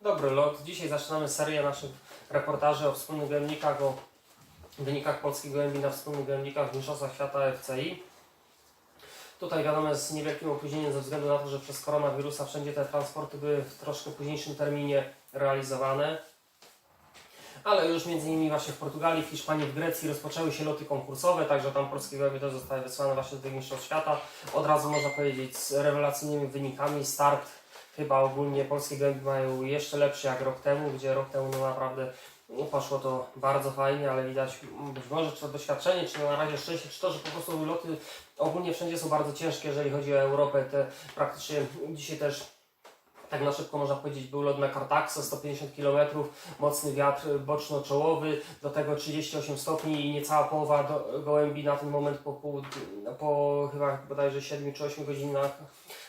Dobry lot. Dzisiaj zaczynamy serię naszych reportaży o wspólnych gołębnikach, o wynikach polskich gołębi na wspólnych gołębnikach w Mistrzostwach Świata FCI. Tutaj wiadomo z niewielkim opóźnieniem ze względu na to, że przez koronawirusa wszędzie te transporty były w troszkę późniejszym terminie realizowane. Ale już między innymi właśnie w Portugalii, w Hiszpanii, w Grecji rozpoczęły się loty konkursowe, także tam polskie gołębie też zostały wysłane właśnie do mistrzostw świata. Od razu można powiedzieć z rewelacyjnymi wynikami. Start chyba ogólnie polskie gołębie mają jeszcze lepszy jak rok temu, gdzie rok temu no naprawdę poszło to bardzo fajnie, ale widać być może czy to doświadczenie, czy na razie szczęście, czy to, że po prostu loty ogólnie wszędzie są bardzo ciężkie, jeżeli chodzi o Europę. Te praktycznie dzisiaj też tak na szybko można powiedzieć, był lot na Kartaksa, 150 km, mocny wiatr boczno-czołowy, do tego 38 stopni i niecała połowa do, gołębi na ten moment po, pół, po chyba bodajże 7 czy 8 godzinach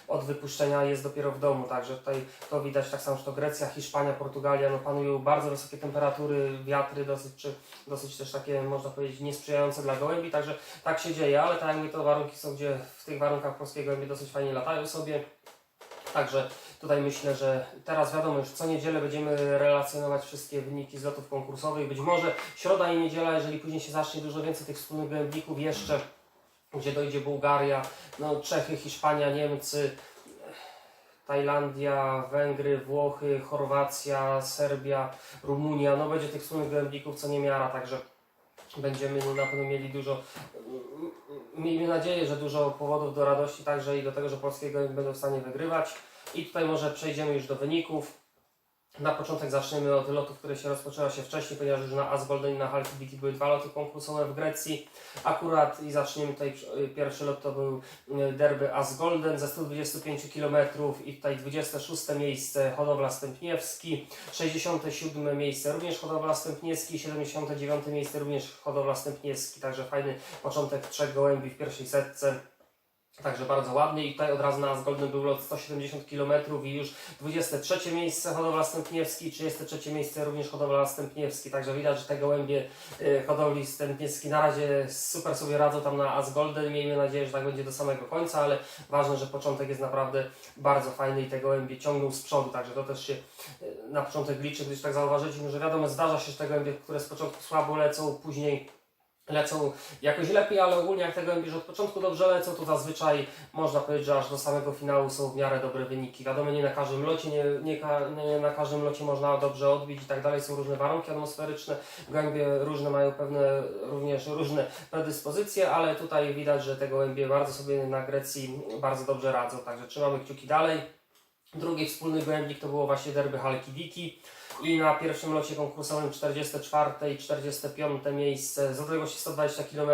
od wypuszczenia jest dopiero w domu, także tutaj to widać tak samo, że to Grecja, Hiszpania, Portugalia, no panują bardzo wysokie temperatury, wiatry dosyć, czy dosyć też takie można powiedzieć niesprzyjające dla gołębi, także tak się dzieje, ale tak jak mówię, to warunki są, gdzie w tych warunkach polskie gołębie dosyć fajnie latają sobie, także Tutaj myślę, że teraz wiadomo, już co niedzielę będziemy relacjonować wszystkie wyniki z lotów konkursowych. Być może środa i niedziela, jeżeli później się zacznie dużo więcej tych wspólnych gołębników jeszcze, gdzie dojdzie Bułgaria, no Czechy, Hiszpania, Niemcy, Tajlandia, Węgry, Włochy, Chorwacja, Serbia, Rumunia, no będzie tych wspólnych gołębników co niemiara, także będziemy na pewno mieli dużo, miejmy nadzieję, że dużo powodów do radości także i do tego, że polskie gołębie będą w stanie wygrywać. I tutaj może przejdziemy już do wyników. Na początek zaczniemy od lotów, które się rozpoczęły się wcześniej, ponieważ już na Asgolden i na Halkidiki były dwa loty konkursowe w Grecji. Akurat i zaczniemy tutaj, pierwszy lot to był y, derby Asgolden ze 125 km i tutaj 26 miejsce hodowla Stępniewski, 67 miejsce również hodowla Stępniewski, 79 miejsce również hodowla Stępniewski, także fajny początek trzech gołębi w pierwszej setce. Także bardzo ładnie. I tutaj od razu na Asgolden był lot 170 km i już 23 miejsce hodowla Stępniewski, 33 miejsce również hodowla Stępniewski, także widać, że te gołębie y, hodowli Stępniewski na razie super sobie radzą tam na Asgolden, miejmy nadzieję, że tak będzie do samego końca, ale ważne, że początek jest naprawdę bardzo fajny i te gołębie ciągną z przodu, także to też się y, na początek liczy, gdyż tak zauważyliśmy, że wiadomo, zdarza się, że te gołębie, które z początku słabo lecą, później lecą jakoś lepiej, ale ogólnie jak te gołębie, od początku dobrze lecą, to zazwyczaj można powiedzieć, że aż do samego finału są w miarę dobre wyniki. Wiadomo, nie na każdym locie, nie, nie, nie na każdym locie można dobrze odbić i tak dalej, są różne warunki atmosferyczne, gołębie różne mają pewne również różne predyspozycje, ale tutaj widać, że te gołębie bardzo sobie na Grecji bardzo dobrze radzą, także trzymamy kciuki dalej. Drugi wspólny gołębnik to było właśnie derby Halkidiki i na pierwszym locie konkursowym 44 i 45 miejsce. Z odległości 120 km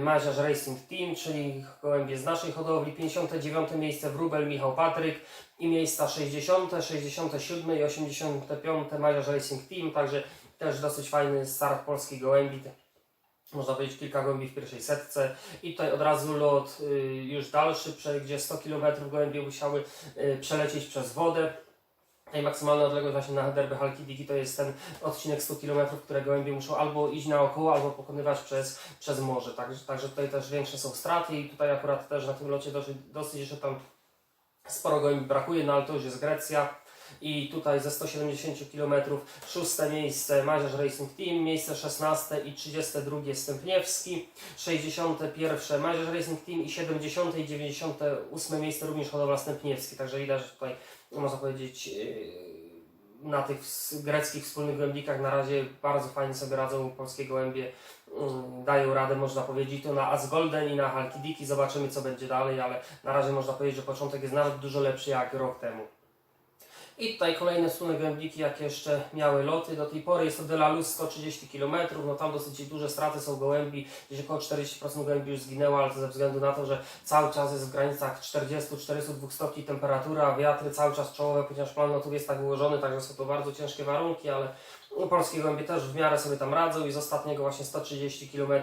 Maziarz Racing Team, czyli gołębie z naszej hodowli, 59 miejsce Wróbel Michał Patryk. I miejsca 60, 67 i 85 Maziarz Racing Team, także też dosyć fajny start polskich gołębi. Można powiedzieć kilka gołębi w pierwszej setce. I tutaj od razu lot y, już dalszy, gdzie 100 km gołębie musiały y, przelecieć przez wodę. I maksymalna odległość właśnie na derby Halkidiki to jest ten odcinek 100 km, które gołębie muszą albo iść naokoło, albo pokonywać przez, przez morze. Także, także tutaj też większe są straty i tutaj akurat też na tym locie dosyć, dosyć jeszcze tam sporo gołębi brakuje, no ale to już jest Grecja. I tutaj ze 170 km szóste miejsce Maziarz Racing Team, miejsce 16 i 32 Stępniewski, 61 Maziarz Racing Team i 70 i 98 miejsce również hodowla Stępniewski. Także widać, że tutaj można powiedzieć yy, na tych greckich wspólnych gołębnikach na razie bardzo fajnie sobie radzą polskie gołębie. mm, Dają radę, można powiedzieć, to na Asgolden i na Halkidiki. Zobaczymy, co będzie dalej, ale na razie można powiedzieć, że początek jest nawet dużo lepszy jak rok temu. I tutaj kolejne wspólne gołębniki, jakie jeszcze miały loty do tej pory. Jest to Delalus 130 km, no tam dosyć duże straty są gołębi, gdzieś około 40% gołębi już zginęło, ale to ze względu na to, że cały czas jest w granicach 40-42 stopni temperatura, wiatry cały czas czołowe, ponieważ plan lotów jest tak ułożony, także są to bardzo ciężkie warunki, ale no, polskie gołębie też w miarę sobie tam radzą i z ostatniego właśnie 130 km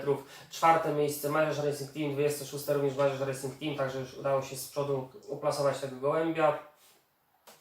czwarte miejsce Mariusz Racing Team, 26 również Mariusz Racing Team, także już udało się z przodu uplasować tego gołębia.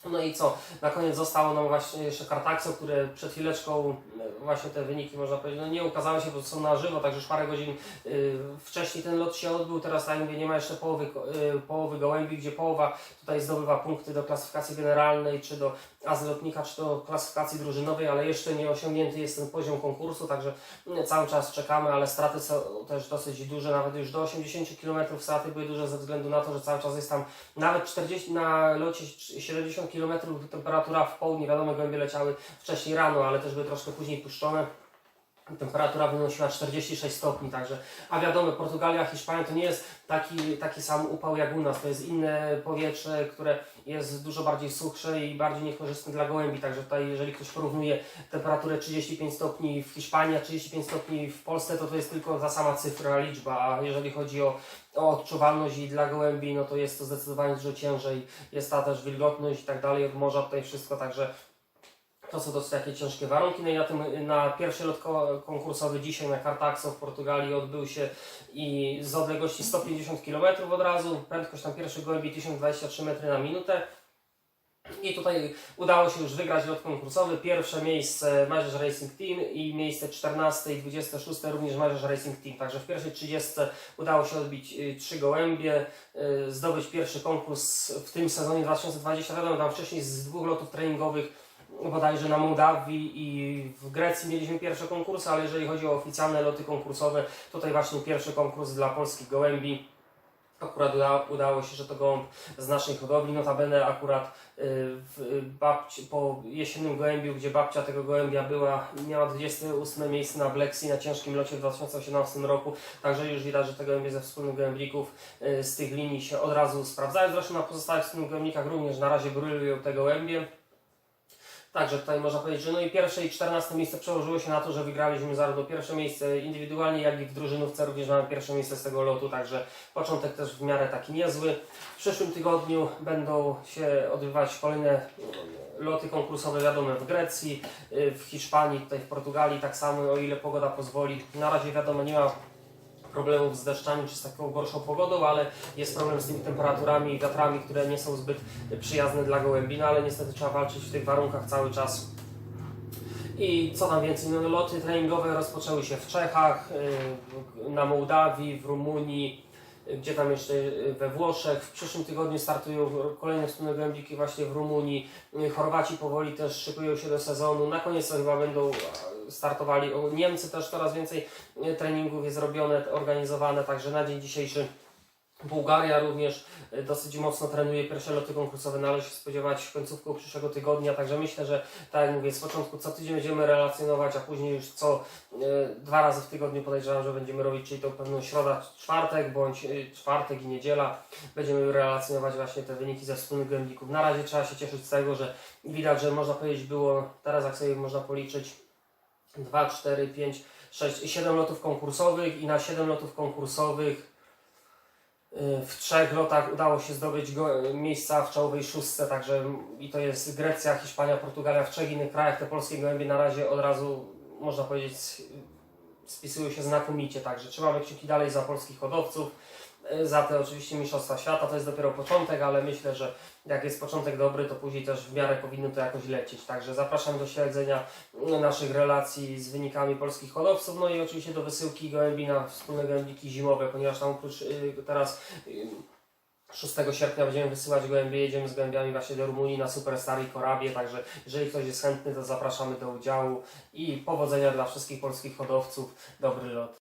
No i co? Na koniec zostało nam właśnie jeszcze Kartaxo, które przed chwileczką e, właśnie te wyniki można powiedzieć, no nie ukazały się, bo są na żywo, także już parę godzin y, wcześniej ten lot się odbył, teraz tak mówię, nie ma jeszcze połowy, y, połowy gołębi, gdzie połowa tutaj zdobywa punkty do klasyfikacji generalnej, czy do azlotnika, czy do klasyfikacji drużynowej, ale jeszcze nie osiągnięty jest ten poziom konkursu, także mm, cały czas czekamy, ale straty są też dosyć duże, nawet już do 80 km straty były duże ze względu na to, że cały czas jest tam nawet 40 na locie 70 km temperatura w południe, wiadomo gołębie leciały wcześniej rano, ale też były troszkę później puszczone. Temperatura wynosiła 46 stopni, także, a wiadomo, Portugalia, Hiszpania to nie jest taki, taki sam upał jak u nas, to jest inne powietrze, które jest dużo bardziej suchsze i bardziej niekorzystne dla gołębi, także tutaj jeżeli ktoś porównuje temperaturę 35 stopni w Hiszpanii, a 35 stopni w Polsce, to to jest tylko ta sama cyfra, liczba, a jeżeli chodzi o, o odczuwalność i dla gołębi, no to jest to zdecydowanie dużo ciężej, jest ta też wilgotność i tak dalej od morza, tutaj wszystko, także to są dosyć takie ciężkie warunki. No i na, tym, na pierwszy lot ko- konkursowy dzisiaj na Cartaxo w Portugalii odbył się i z odległości 150 km od razu. Prędkość tam pierwszej gołębi 1023 metry na minutę. I tutaj udało się już wygrać lot konkursowy. Pierwsze miejsce Marzysz Racing Team i miejsce 14 i 26 również Marzysz Racing Team. Także w pierwszej 30 udało się odbić y, trzy gołębie, y, zdobyć pierwszy konkurs w tym sezonie 2020. Wiadomo, tam wcześniej z dwóch lotów treningowych bodajże na Mołdawii i w Grecji mieliśmy pierwsze konkursy, ale jeżeli chodzi o oficjalne loty konkursowe, tutaj właśnie pierwszy konkurs dla polskich gołębi. Akurat uda, udało się, że to gołąb z naszej hodowli, notabene akurat y, w, babci, po jesiennym gołębiu, gdzie babcia tego gołębia była, miała 28 miejsce na Sea na ciężkim locie w 2018 roku, także już widać, że te gołębie ze wspólnych gołębików y, z tych linii się od razu sprawdzają. Zresztą na pozostałych wspólnych gołębnikach również na razie brylują te gołębie. Także tutaj można powiedzieć, że no i pierwsze i czternaste miejsce przełożyło się na to, że wygraliśmy zarówno pierwsze miejsce indywidualnie, jak i w drużynówce również mamy pierwsze miejsce z tego lotu, także początek też w miarę taki niezły. W przyszłym tygodniu będą się odbywać kolejne mm, loty konkursowe, wiadomo, w Grecji, y, w Hiszpanii, tutaj w Portugalii, tak samo o ile pogoda pozwoli. Na razie wiadomo, nie ma problemów z deszczami czy z taką gorszą pogodą, ale jest problem z tymi temperaturami i wiatrami, które nie są zbyt przyjazne dla gołębi, no ale niestety trzeba walczyć w tych warunkach cały czas. I co tam więcej, no, loty treningowe rozpoczęły się w Czechach, y, na Mołdawii, w Rumunii, gdzie tam jeszcze y, we Włoszech. W przyszłym tygodniu startują kolejne wspólne gołębiki właśnie w Rumunii. Y, Chorwaci powoli też szykują się do sezonu. Na koniec to chyba będą startowali. Niemcy też coraz więcej e, treningów jest robione, organizowane, także na dzień dzisiejszy Bułgaria również e, dosyć mocno trenuje pierwsze loty konkursowe, należy się spodziewać końcówką przyszłego tygodnia, także myślę, że tak jak mówię, z początku co tydzień będziemy relacjonować, a później już co e, dwa razy w tygodniu podejrzewam, że będziemy robić, czyli to pewną środa, czwartek, bądź czwartek i niedziela, będziemy relacjonować właśnie te wyniki ze wspólnych gołębników. Na razie trzeba się cieszyć z tego, że widać, że można powiedzieć było, teraz jak sobie można policzyć, 2, 4, 5, 6, 7 lotów konkursowych i na 7 lotów konkursowych y, w trzech lotach udało się zdobyć go, miejsca w czołowej szóstce, także i to jest Grecja, Hiszpania, Portugalia, w trzech innych krajach. Te polskie gołębie na razie od razu można powiedzieć y, spisują się znakomicie, także trzymamy kciuki dalej za polskich hodowców, y, za te oczywiście Mistrzostwa Świata, to jest dopiero początek, ale myślę, że jak jest początek dobry, to później też w miarę powinno to jakoś lecieć. Także zapraszam do śledzenia mm, naszych relacji z wynikami polskich hodowców, no i oczywiście do wysyłki gołębi na wspólne gołębniki zimowe, ponieważ tam oprócz y, teraz y, 6 sierpnia będziemy wysyłać gołębie, jedziemy z gołębiami właśnie do Rumunii na Superstar i Korabie, także jeżeli ktoś jest chętny, to zapraszamy do udziału i powodzenia dla wszystkich polskich hodowców. Dobry lot.